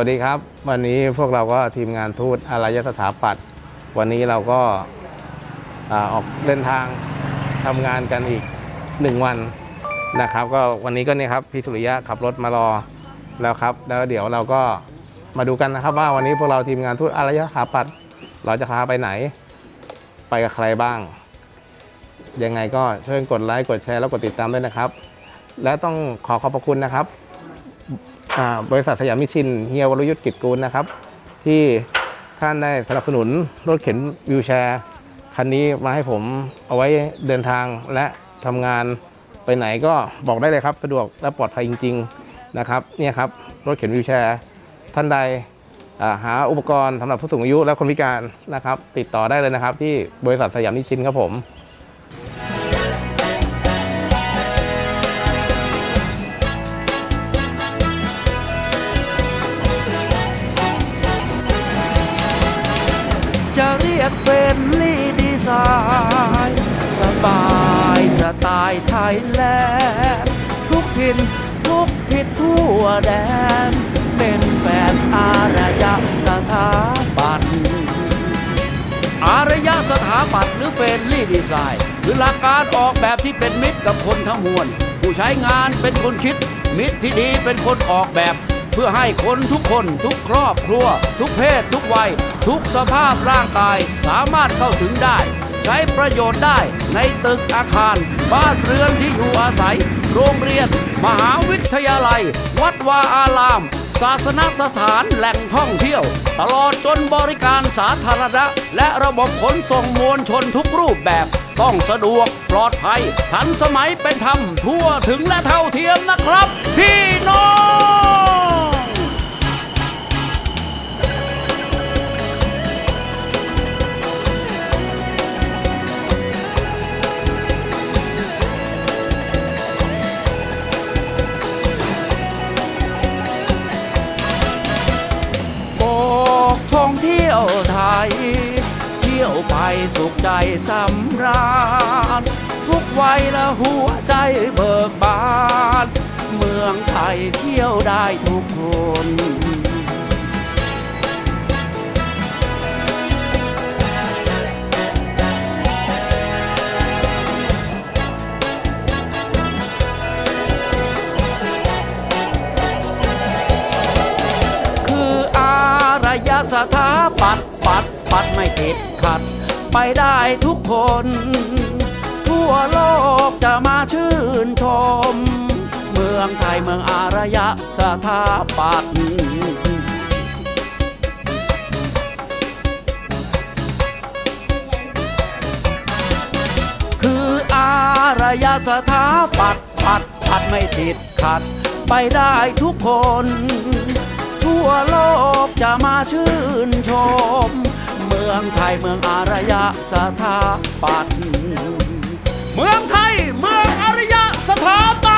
สวัสดีครับ วันนี้พวกเราก็ทีมงานทูตอารยสถาปัตย์วันนี้เราก็ออกเดินทางทำงานกันอีกหนึ่งวันนะครับ ก็วันนี้ก็เนี่ยครับพี่สุริยะขับรถมารอแล้วครับ แล้วเดี๋ยวเราก็มาดูกันนะครับ ว่าวันนี้พวกเราทีมงานทูตอารยสถาปัตย์เราจะพาไปไหน ไปกับใครบ้าง ยังไงก็ช่วยกดไลค์กดแชร์แล้วกดติดตามด้วยนะครับ และต้องขอขอบพระคุณนะครับ บริษัทสยามมิชินเฮียวรยุทธกิจกูลนะครับ ที่ท่านได้สนับสนุนรถเข็นวิวแชร์คันนี้มาให้ผมเอาไว้เดินทางและทำงานไปไหนก็บอกได้เลยครับ สะดวกและปลอดภัยจริง ๆนะครับเนี่ยครับรถเข็นวิวแชร์ ท่านใดหาอุปกรณ์สำหรับผู้สูงอายุและคนพิการนะครับ ติดต่อได้เลยนะครับ ที่บริษัทสยามมิชินครับผม นลีดีไซน์สบายสไตล์ไทยแลนด์ทุกถิ่นทุกทิศทั่วแดน เป็นแฟนอารยะสถาปัตย์อารยะสถาปัตย์หรือเป็นลีดีไซน์คือหลักการออกแบบที่เป็นมิตรกับคนทั้งมวล ผู้ใช้งานเป็นคนคิด มิตรที่ดีเป็นคนออกแบบ พื่อให้คนทุกคนทุกครอบครัว ทุกเพศ ทุกวัย ทุกสภาพร่างกายสามารถเข้าถึงได้ ใช้ประโยชน์ได้ในตึกอาคาร บ้านเรือนที่อยู่อาศัย โรงเรียน มหาวิทยาลัย วัดวาอาราม ศาสนสถานแหล่งท่องเที่ยว ตลอดจนบริการสาธารณะ และระบบขนส่งมวลชนทุกรูปแบบ ต้องสะดวกปลอดภัย ทันสมัยเป็นธรรมทั่วถึงและเท่าเทียมนะครับ พี่น้อง สุขใจสำราญทุกวัยและหัวใจเบิกบาน เมืองไทยเที่ยวได้ทุกคน ไปได้ทุกคน ทั่วโลกจะมาชื่นชม เมืองไทยเมืองอารยะสถาปัตย์คืออารยสถาปัตย์ปัดปัดไม่ติดขัด ไปได้ทุกคน ทั่วโลกจะมาชื่นชม เมืองไทยเมืองอารยะสถาปัตย์เมืองไทยเมืองอารยะสถาปัตย์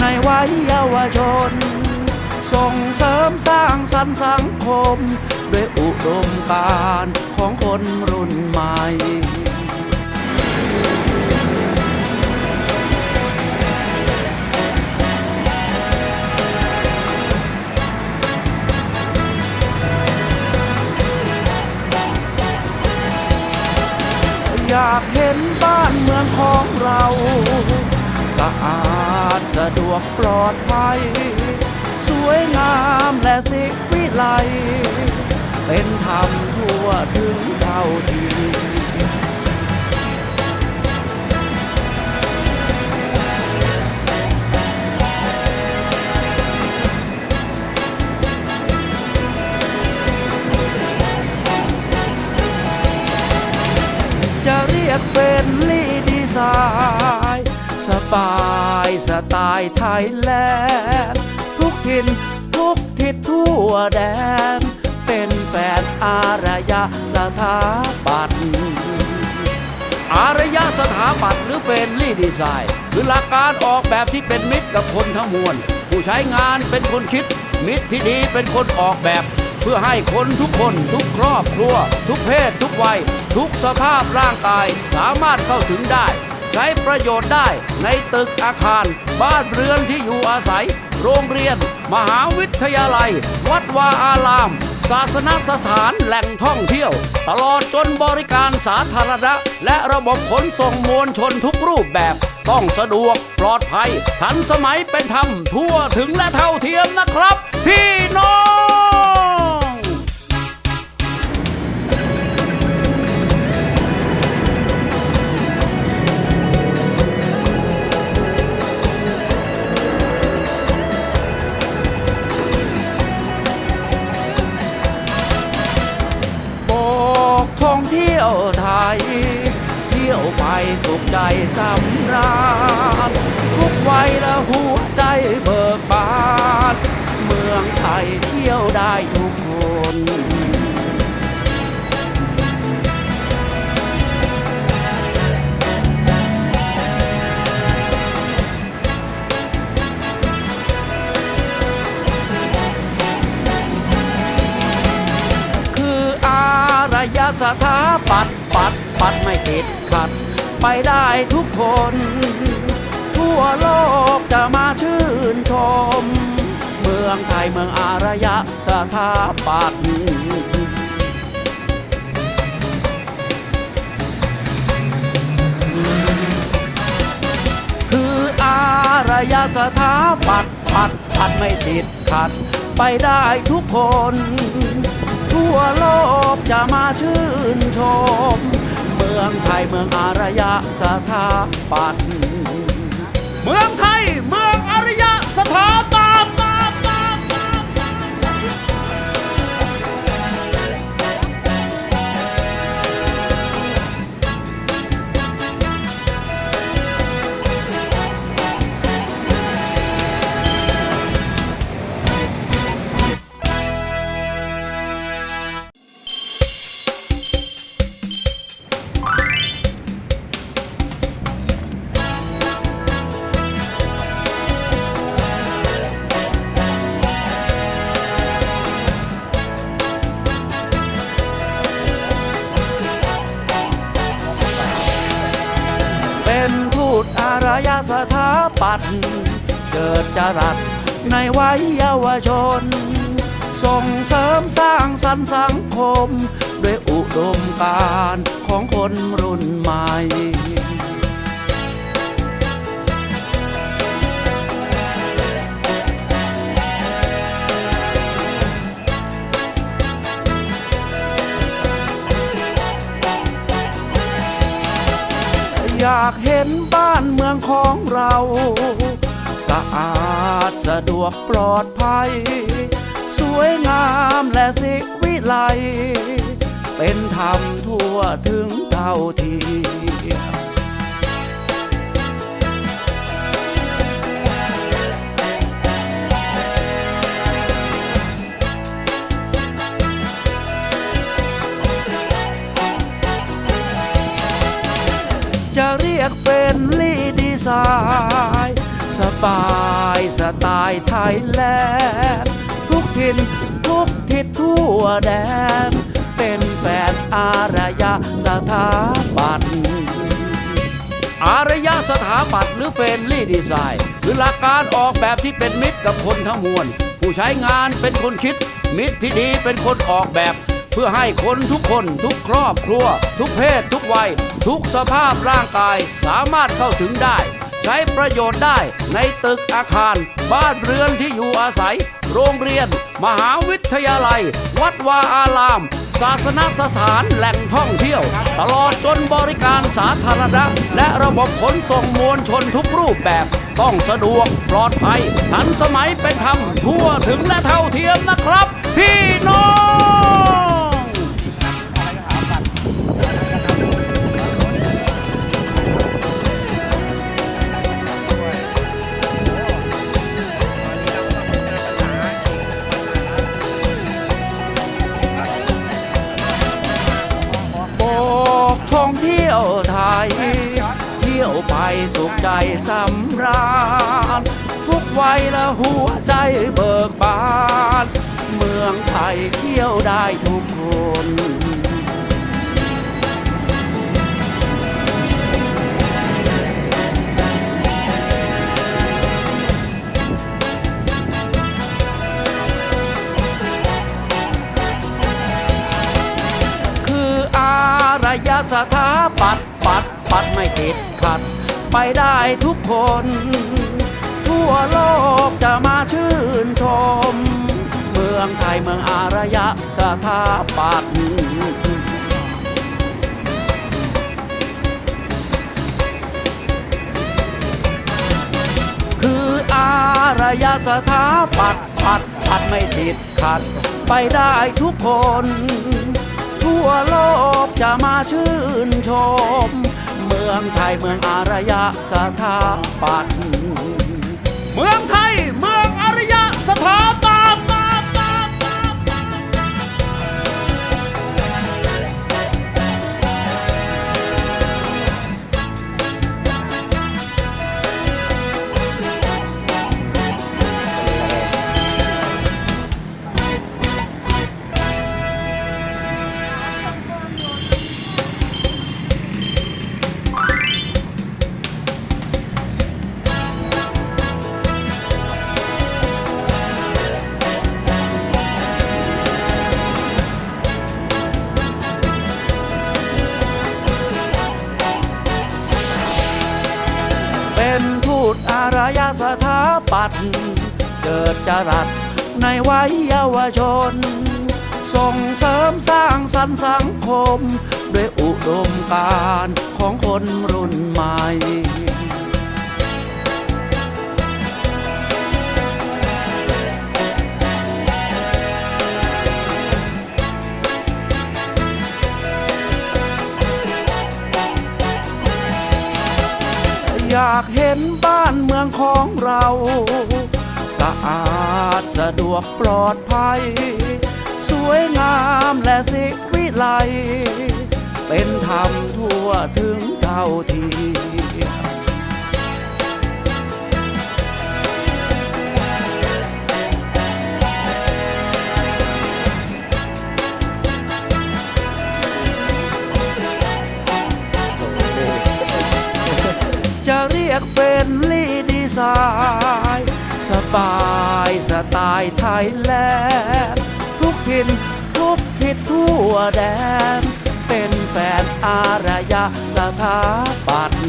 ในวัยเยาวชน ส่งเสริมสร้างสรรค์สังคม ด้วยอุดมการณ์ของคนรุ่นใหม่อยากเห็นบ้านเมืองของเรา สะอาดสะดวกปลอดภัย สวยงามและสิกวิไล เป็นธรรมทั่วถึงเท่าเทีจะเรียกเป็นลีดีไซ สบายสไตล์ไทยแลนด์ทุกถิ่นทุกทิศทั่วแดน เป็นแฟนอารยะสถาปัตย์อารยะสถาปัตย์หรือเฟรนลี่ดีไซน์คือหลักการออกแบบที่เป็นมิตรกับคนทั้งมวล ผู้ใช้งานเป็นคนคิด มิตรที่ดีเป็นคนออกแบบ เพื่อให้คนทุกคนทุกครอบครัว ทุกเพศทุกวัย ทุกสภาพร่างกายสามารถเข้าถึงได้ ใช้ประโยชน์ได้ในตึกอาคาร บ้านเรือนที่อยู่อาศัย โรงเรียน มหาวิทยาลัย วัดวาอาราม ศาสนสถานแหล่งท่องเที่ยว ตลอดจนบริการสาธารณะ และระบบขนส่งมวลชนทุกรูปแบบ ต้องสะดวกปลอดภัย ทันสมัยเป็นธรรมทั่วถึงและเท่าเทียมนะครับ พี่น้อง เที่ยวไปสุขใจสำราญทุกวัยและหัวใจเบิกบานเมืองไทยเที่ยวได้ทุกคนคืออารยสถาปัต ปัดไม่ติดขัด ไปได้ทุกคน ทั่วโลกจะมาชื่นชม เมืองไทยเมืองอารยะสถาปัตย์คืออารยสถาปัตย์ปัดปัดไม่ติดขัด ไปได้ทุกคน ทั่วโลกจะมาชื่นชม มืองไทยเมืองอารยะสถาปัตย์เมืองไทยเมือง ปัตย์เกิดจรัสในวัยเยาวชน ส่งเสริมสร้างสรรค์สังคม ด้วยอุดมการณ์ของคนรุ่นใหม่ อยากเห็นบ้านเมืองของเรา สะอาดสะดวกปลอดภัย สวยงามและสิวิไล เป็นธรรมทั่วถึงเท่าที จะเรียกเป็นลีดีไซน์สบายสไตล์ไทยแลนด์ทุกถิ่นทุกทิศทั่วแดน เป็นแฟนอารยสถาปัตย์อารยสถาปัตย์หรือเฟรนลี่ดีไซน์คือหลักการออกแบบที่เป็นมิตรกับคนทั้งมวล ผู้ใช้งานเป็นคนคิด มิตรที่ดีเป็นคนออกแบบ พื่อให้คนทุกคนทุกครอบครัว ทุกเพศทุกวัย ทุกสภาพร่างกายสามารถเข้าถึงได้ ใช้ประโยชน์ได้ในตึกอาคาร บ้านเรือนที่อยู่อาศัย โรงเรียน มหาวิทยาลัย วัดวาอาราม ศาสนสถานแหล่งท่องเที่ยว ตลอดจนบริการสาธารณะ และระบบขนส่งมวลชนทุกรูปแบบ ต้องสะดวกปลอดภัย ทันสมัยเป็นธรรมทั่วถึงและเท่าเทียมนะครับ พี่น้อง ไปสุขใจสำราญ ทุกวัยและหัวใจเบิกบาน เมืองไทยเที่ยวได้ทุกคนคืออารยสถาปัตย์ปัดปัดไม่ติดขัด ไปได้ทุกคน ทั่วโลกจะมาชื่นชม เมืองไทยเมืองอารยะสถาปัตย์คืออารยสถาปัตย์ปัดปัดไม่ติดขัด ไปได้ทุกคน ทั่วโลกจะมาชื่นชม เมืองไทยเมืองอารยะสถาปัตย์เมืองไทยเมืองอารยะสถาปัตย์ ด เกิดจรัสในวัยเยาวชน ส่งเสริมสร้างสรรค์สังคม ด้วยอุดมการณ์ของคนรุ่นใหม่ สะอาดสะดวกปลอดภัย สวยงามและสิวิไล เป็นธรรมทั่วถึงเท่าเทียมจะเรียกเป็น สไตล์ไทยแลนด์ทุกถิ่นทุกทิศทั่วแดน เป็นแฟนอารยสถาปัตย์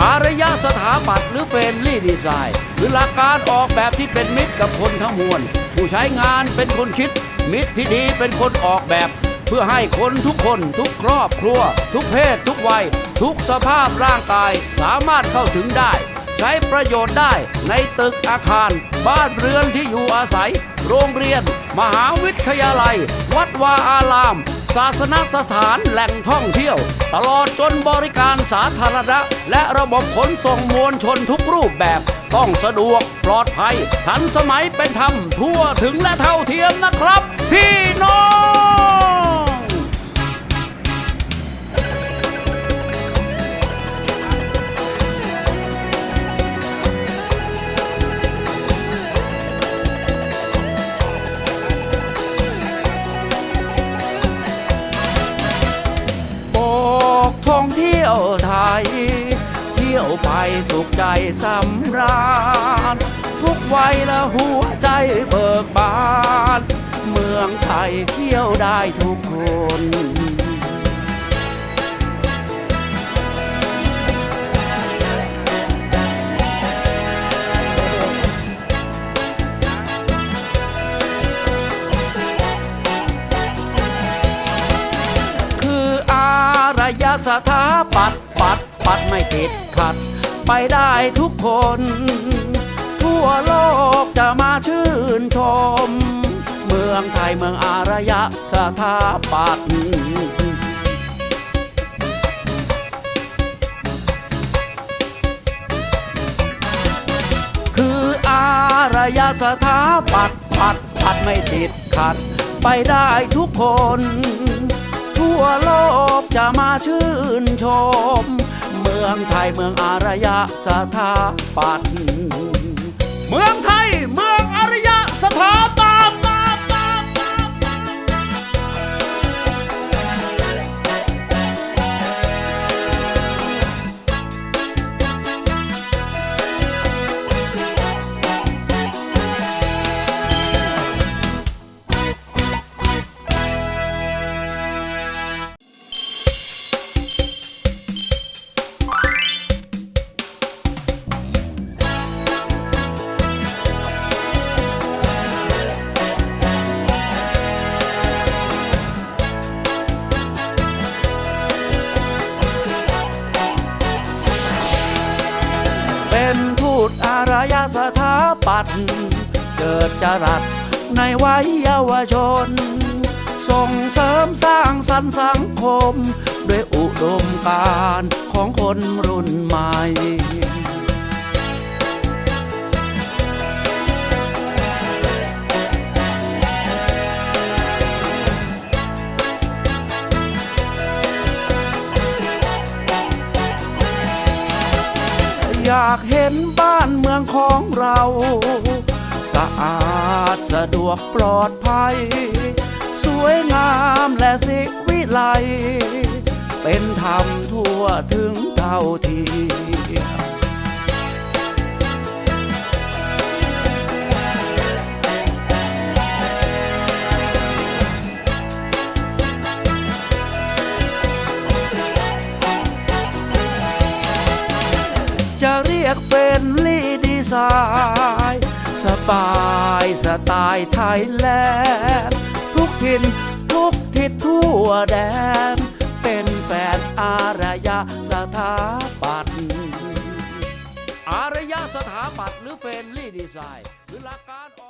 อารยสถาปัตย์หรือเฟรนลี่ดีไซน์คือหลักการออกแบบที่เป็นมิตรกับคนทั้งมวล ผู้ใช้งานเป็นคนคิด มิตรที่ดีเป็นคนออกแบบ เพื่อให้คนทุกคนทุกครอบครัว ทุกเพศทุกวัย ทุกสภาพร่างกายสามารถเข้าถึงได้ ใช้ประโยชน์ได้ในตึกอาคาร บ้านเรือนที่อยู่อาศัย โรงเรียน มหาวิทยาลัย วัดวาอาราม ศาสนสถานแหล่งท่องเที่ยว ตลอดจนบริการสาธารณะ และระบบขนส่งมวลชนทุกรูปแบบ ต้องสะดวกปลอดภัย ทันสมัยเป็นธรรมทั่วถึงและเท่าเทียมนะครับ พี่น้อง และหัวใจเบิกบาน เมืองไทยเที่ยวได้ทุกคนคืออารยสถาปัตย์ปัดปัดไม่ติดขัด ไปได้ทุกคน ทั่วโลกจะมาชื่นชม เมืองไทยเมืองอารยสถาปัตย์คืออารยสถาปัตย์ปัดปัดไม่ติดขัด ไปได้ทุกคน ทั่วโลกจะมาชื่นชม เมืองไทยเมืองอารยสถาปัตย์ เมืองไทย เมืองอารยสถาป ด เกิดจรัสในวัยเยาวชน ส่งเสริมสร้างสรรค์สังคม ด้วยอุดมการของคนรุ่นใหม่ากเห็นบ้านเมืองของเรา สะอาดสะดวกปลอดภัย สวยงามและสิวิไล เป็นธรรมทั่วถึงเท่าเทียม ไตล์ไทยแลนด์ทุกถิ่นทุกทิศทั่วแดน เป็นแฟนอารยสถาปัตย์อารยสถาปัตย์หรือเฟรนลี่ดีไซน์หรือหลักการออก